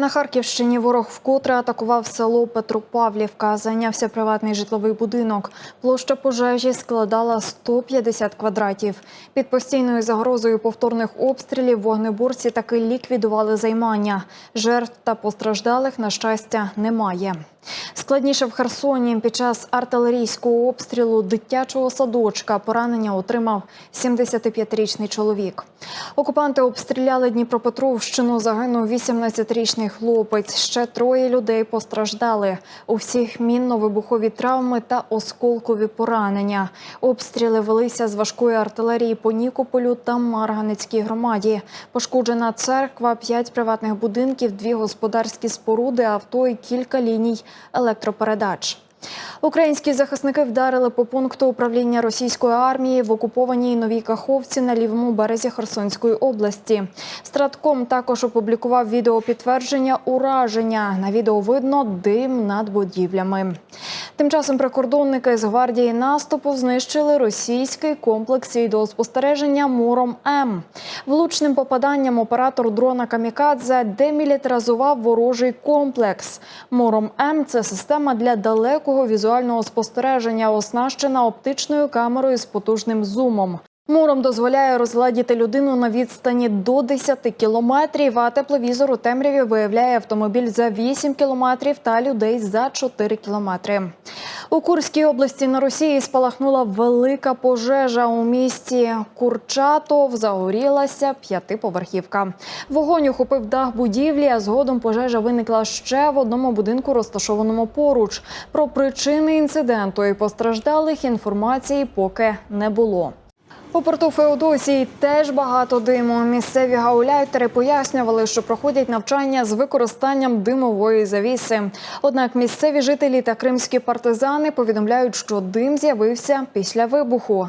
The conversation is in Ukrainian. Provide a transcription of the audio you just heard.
На Харківщині ворог вкотре атакував село Петропавлівка. Зайнявся приватний житловий будинок. Площа пожежі складала 150 квадратів. Під постійною загрозою повторних обстрілів вогнеборці таки ліквідували займання. Жертв та постраждалих, на щастя, немає. Складніше в Херсоні під час артилерійського обстрілу дитячого садочка поранення отримав 75-річний чоловік. Окупанти обстріляли Дніпропетровщину. Загинув 18-річний хлопець. Ще троє людей постраждали. У всіх мінно-вибухові травми та осколкові поранення. Обстріли велися з важкої артилерії по Нікополю та Марганецькій громаді. Пошкоджена церква, п'ять приватних будинків, дві господарські споруди, авто і кілька ліній електропередач. Українські захисники вдарили по пункту управління російської армії в окупованій Новій Каховці на лівому березі Херсонської області. Стратком також опублікував відео підтвердження ураження. На відео видно дим над будівлями. Тим часом прикордонники з гвардії наступу знищили російський комплекс відеоспостереження Муром М. Влучним попаданням оператор дрона Камікадзе демілітаризував ворожий комплекс. Муром М це система для далекого візуального спостереження, оснащена оптичною камерою з потужним зумом. Муром дозволяє розгладіти людину на відстані до 10 кілометрів, а тепловізор у темряві виявляє автомобіль за 8 кілометрів та людей за 4 кілометри. У Курській області на Росії спалахнула велика пожежа у місті Курчатов. Загорілася п'ятиповерхівка. Вогонь охопив дах будівлі, а згодом пожежа виникла ще в одному будинку, розташованому поруч. Про причини інциденту і постраждалих інформації поки не було. У порту Феодосії теж багато диму. Місцеві гауляйтери пояснювали, що проходять навчання з використанням димової завіси. Однак місцеві жителі та кримські партизани повідомляють, що дим з'явився після вибуху.